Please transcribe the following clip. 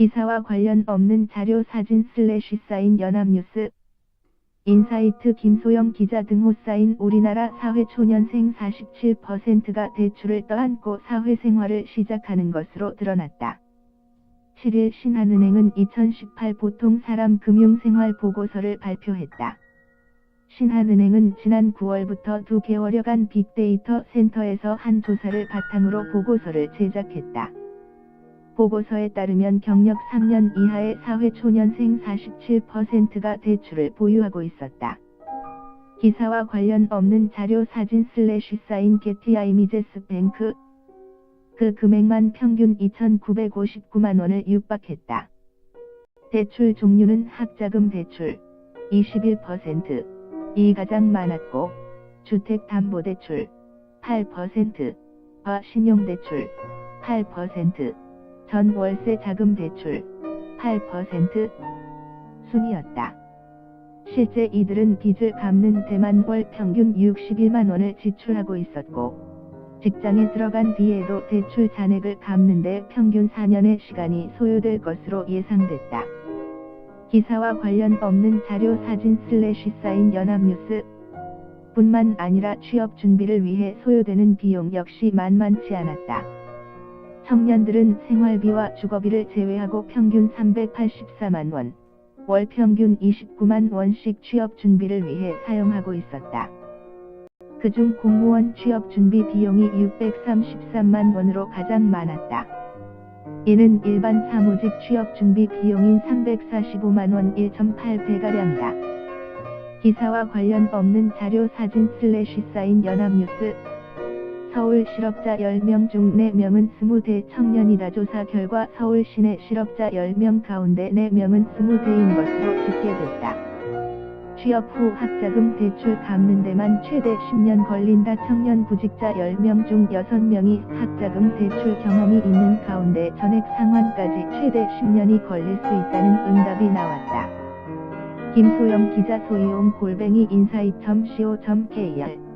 기사와 관련 없는 자료 사진 슬래시 사인 연합뉴스 인사이트 김소영 기자 등호 사인 우리나라 사회초년생 47%가 대출을 떠안고 사회생활을 시작하는 것으로 드러났다. 7일 신한은행은 2018 보통 사람 금융생활 보고서를 발표했다. 신한은행은 지난 9월부터 두 개월여간 빅데이터 센터에서 한 조사를 바탕으로 보고서를 제작했다. 보고서에 따르면 경력 3년 이하의 사회초년생 47%가 대출을 보유하고 있었다. 기사와 관련 없는 자료 사진 슬래시 사인 게티 아 이미제스 뱅크 그 금액만 평균 2,959만 원을 육박했다. 대출 종류는 학자금 대출 21%, 이 가장 많았고 주택담보대출 8%와 신용대출 8%, 전 월세 자금 대출 8% 순이었다. 실제 이들은 빚을 갚는 데만 월 평균 61만 원을 지출하고 있었고 직장에 들어간 뒤에도 대출 잔액을 갚는 데 평균 4년의 시간이 소요될 것으로 예상됐다. 기사와 관련 없는 자료 사진 슬래시 사인 연합뉴스 뿐만 아니라 취업 준비를 위해 소요되는 비용 역시 만만치 않았다. 청년들은 생활비와 주거비를 제외하고 평균 384만 원, 월 평균 29만 원씩 취업 준비를 위해 사용하고 있었다. 그중 공무원 취업 준비 비용이 633만 원으로 가장 많았다. 이는 일반 사무직 취업 준비 비용인 345만 원 1.8배가량이다. 기사와 관련 없는 자료 사진 슬래시 사인 연합뉴스 서울 실업자 10명 중 4명은 20대 청년이다 조사 결과 서울 시내 실업자 10명 가운데 4명은 20대인 것으로 집계됐다. 취업 후 학자금 대출 갚는 데만 최대 10년 걸린다 청년 구직자 10명 중 6명이 학자금 대출 경험이 있는 가운데 전액 상환까지 최대 10년이 걸릴 수 있다는 응답이 나왔다. 김소영 기자 소이용 골뱅이 인사이.co.kr